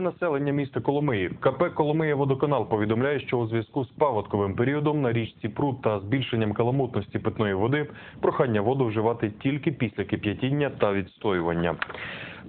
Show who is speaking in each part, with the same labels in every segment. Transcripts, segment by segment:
Speaker 1: населення міста Коломиї. КП Коломия Водоканал повідомляє, що у зв'язку з паводковим періодом на річці пруд та збільшенням каламутності питної води прохання воду вживати тільки після кип'ятіння та відстоювання.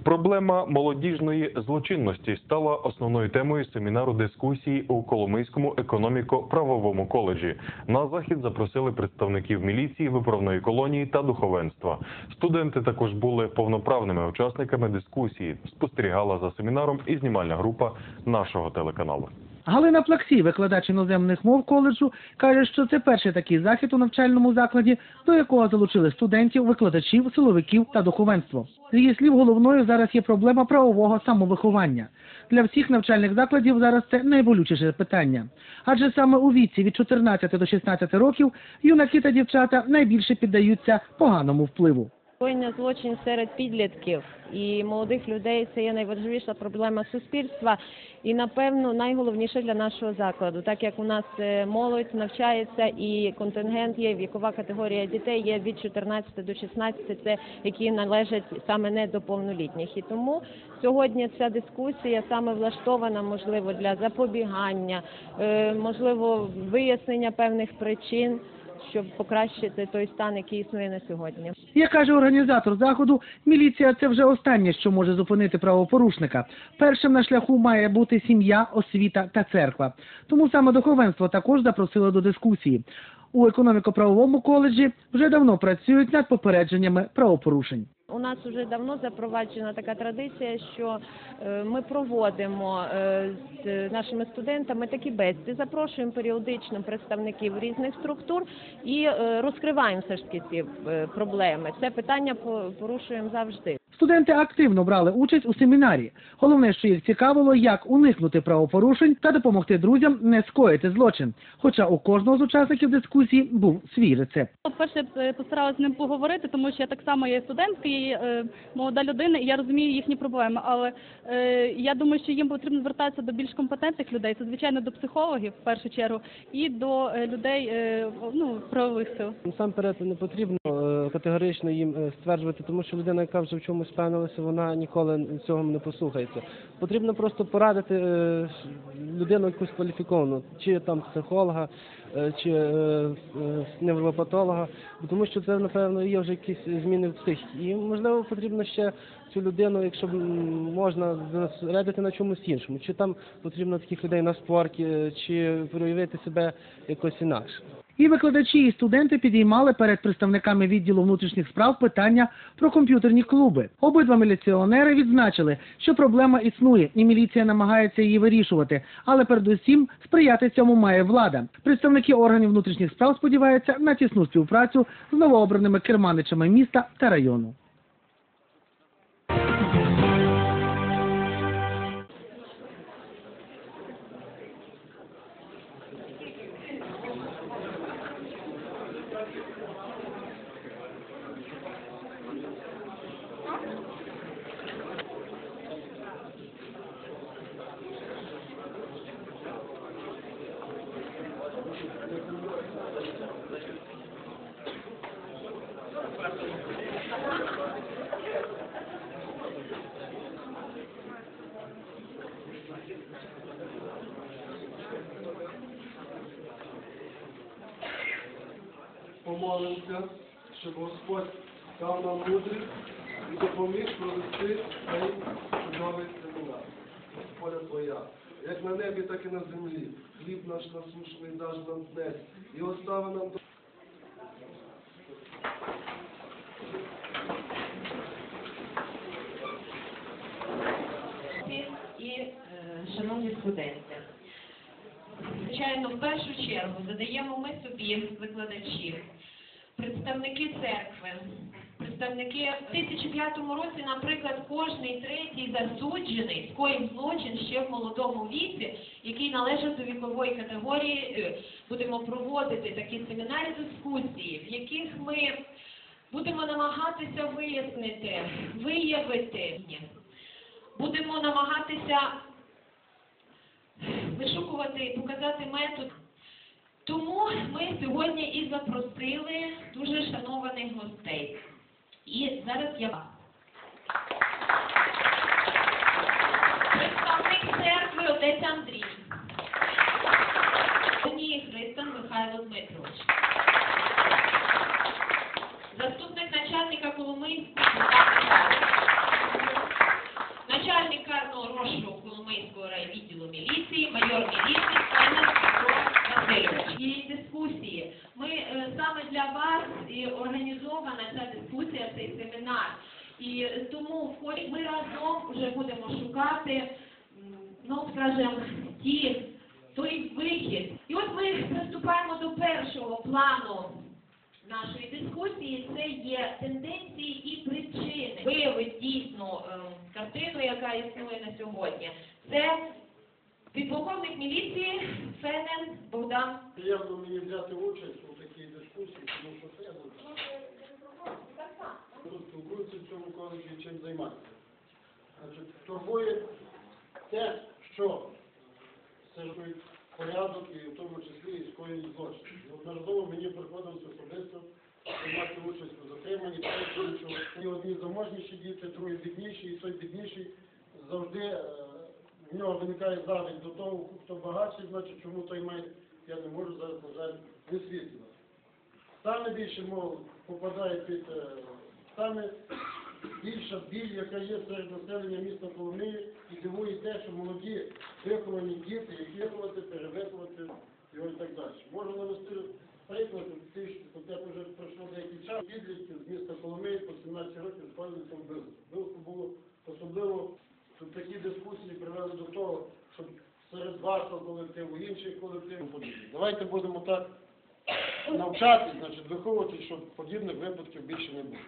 Speaker 1: Проблема молодіжної злочинності стала основною темою семінару дискусії у Коломийському економіко-правовому коледжі. На захід запросили представників міліції, виправної колонії та духовенства. Студенти також були повноправними учасниками дискусії. Спостерігала за семінаром і знімальна група нашого телеканалу.
Speaker 2: Галина Плаксій, викладач іноземних мов коледжу, каже, що це перший такий захід у навчальному закладі, до якого залучили студентів, викладачів, силовиків та духовенство. З її слів, головною зараз є проблема правового самовиховання. Для всіх навчальних закладів зараз це найболючіше питання. Адже саме у віці від 14 до 16 років юнаки та дівчата найбільше піддаються поганому впливу.
Speaker 3: Скоєння злочин серед підлітків і молодих людей це є найважливіша проблема суспільства і напевно найголовніше для нашого закладу, так як у нас е, молодь навчається і контингент є вікова категорія дітей є від 14 до 16, це які належать саме не до повнолітніх. І тому сьогодні ця дискусія саме влаштована, можливо, для запобігання, е, можливо, вияснення певних причин. Щоб покращити той стан, який існує на сьогодні.
Speaker 2: Як каже організатор заходу, міліція це вже останнє, що може зупинити правопорушника. Першим на шляху має бути сім'я, освіта та церква. Тому саме духовенство також запросило до дискусії. У економіко-правовому коледжі вже давно працюють над попередженнями правопорушень.
Speaker 3: У нас вже давно запроваджена така традиція, що е, ми проводимо е, з нашими студентами такі бесіди, запрошуємо періодично представників різних структур і е, розкриваємо все ж таки ці проблеми. Це питання порушуємо завжди.
Speaker 2: Студенти активно брали участь у семінарі. Головне, що їх цікавило, як уникнути правопорушень та допомогти друзям не скоїти злочин. Хоча у кожного з учасників дискусії був свій рецепт.
Speaker 4: Перше е, постаралася з ним поговорити, тому що я так само є студентка, і е, молода людина, і я розумію їхні проблеми. Але е, я думаю, що їм потрібно звертатися до більш компетентних людей. Це звичайно до психологів в першу чергу і до е, людей е, ну правових сил.
Speaker 5: Насамперед не потрібно категорично їм е, стверджувати, тому що людина, яка вже в чомусь впевнилася, вона ніколи цього не послухається. Потрібно просто порадити е, людину якусь кваліфіковану, чи там психолога, е, чи невропатолога, тому що це напевно є вже якісь зміни в психіці. І можливо потрібно ще цю людину, якщо можна зосередити на чомусь іншому, чи там потрібно таких людей на спорті, чи проявити себе якось інакше.
Speaker 2: І викладачі, і студенти підіймали перед представниками відділу внутрішніх справ питання про комп'ютерні клуби. Обидва міліціонери відзначили, що проблема існує, і міліція намагається її вирішувати. Але передусім сприяти цьому має влада. Представники органів внутрішніх справ сподіваються на тісну співпрацю з новообраними керманичами міста та району.
Speaker 6: Помолимося, щоб Господь дав нам мудрість і допоміг провести цей чудовий семінар. Господа Твоя, як на небі, так і на землі. Хліб наш насушний даж нам днес, і остави нам до
Speaker 7: і е, шановні студенти. Звичайно, в першу чергу задаємо ми собі викладачі, представники церкви, представники в 2005 році, наприклад, кожний третій засуджений скоїв злочин ще в молодому віці, який належить до вікової категорії, е, будемо проводити такі семінари дискусії, в яких ми будемо намагатися вияснити, виявити. Будемо намагатися вишукувати і показати метод. Тому ми сьогодні і запросили дуже шанованих гостей. І зараз я вас. Представник церкви отець Андрій. Сьогодні Христан Михайло Дмитрович. Заступник начальника Коломийського. Семінар. І тому ми разом вже будемо шукати, ну скажімо, ті той вихід. І от ми приступаємо до першого плану нашої дискусії. Це є тенденції і причини. Виявить дійсну е, картину, яка існує на сьогодні. Це підполковник міліції Фенен Богдан
Speaker 8: Приємно мені взяти участь у такій дискусії, тому що це я тут спілкуються в цьому коледжі чим займатися. Значить, турбує те, що стежують порядок і в тому числі і скоєні злочини. Неодноразово мені приходилося особисто приймати участь у затриманні, тому що ні одні заможніші діти, другі бідніші, і той бідніший завжди е, в нього виникає зависть до того, хто багатший, значить чому той має, я не можу зараз, на жаль, висвітлювати. Саме більше мов попадає під е, саме більша біль, яка є серед населення міста Коломиї, і дивує те, що молоді виховані діти, їх виховати, перевиховати і так далі. Можу навести приклад, хоча вже пройшло деякий час, підлітків з міста Коломиї по 17 років спалюється вбивство. Вбивство було особливо, тут такі дискусії привели до того, щоб серед вашого колективу, інших колективів. Давайте будемо так навчати, значить, виховувати, щоб подібних випадків більше не було.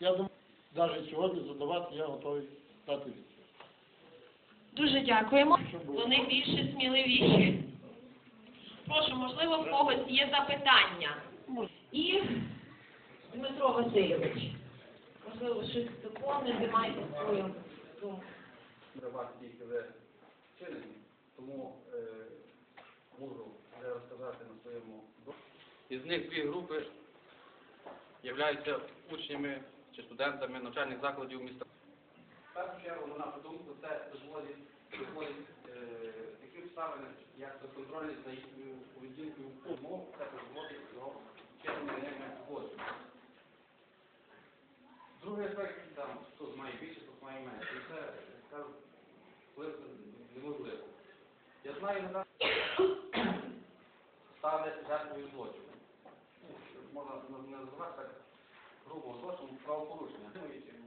Speaker 8: Я думаю, навіть сьогодні задавати я готовий дати відповідь.
Speaker 7: Дуже дякуємо. Вони більше сміливіші. Прошу, можливо, в когось є запитання. І Дмитро Васильович. Можливо, щось доповнити, маєте свою думку.
Speaker 9: Тільки вже вчинені, тому е, можу вже розказати на своєму досвіді. Із них дві групи являються учнями чи студентами навчальних закладів міста. В першу чергу, на нашу думку, це дозволить, е, такі обставини, як безконтрольність за їхньою поведінкою умов, це дозволить його ними згодження. Другий ефект, там, хтось має більше, хтось має менше. І це, скажу, неможливо. Я знаю, на стали жертвою злочину. Ну, Можна не називати так грубо злочину, правопорушення. І, ну,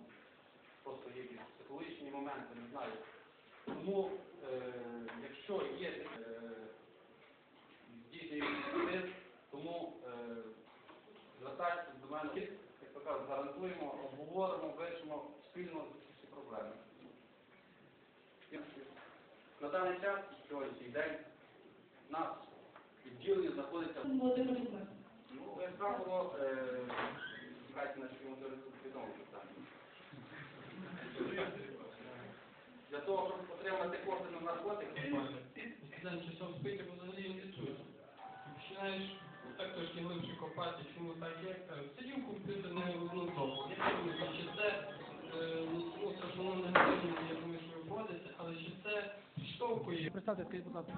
Speaker 9: Просто є якісь психологічні моменти, не знаю. Тому, е, якщо є е, здійснює експертиз, тому е, звертайтеся до мене, як то кажуть, гарантуємо, обговоримо, вирішимо спільно ці проблеми. На даний час, сьогоднішній день, в нас відділення знаходиться Ну, як правило, е, чекайте на що відомо питання. Для того, щоб отримати кошти на наркотики,
Speaker 10: часом спити, бо взагалі не чуєш. Починаєш так трошки глибше копати, чому так є. Кажуть, Сидів комп'ютер не одну добу. Я думаю, чи це, е, ну, воно негативно, я думаю, що виводиться, але чи це підштовхує
Speaker 2: Представте, скажіть, будь ласка.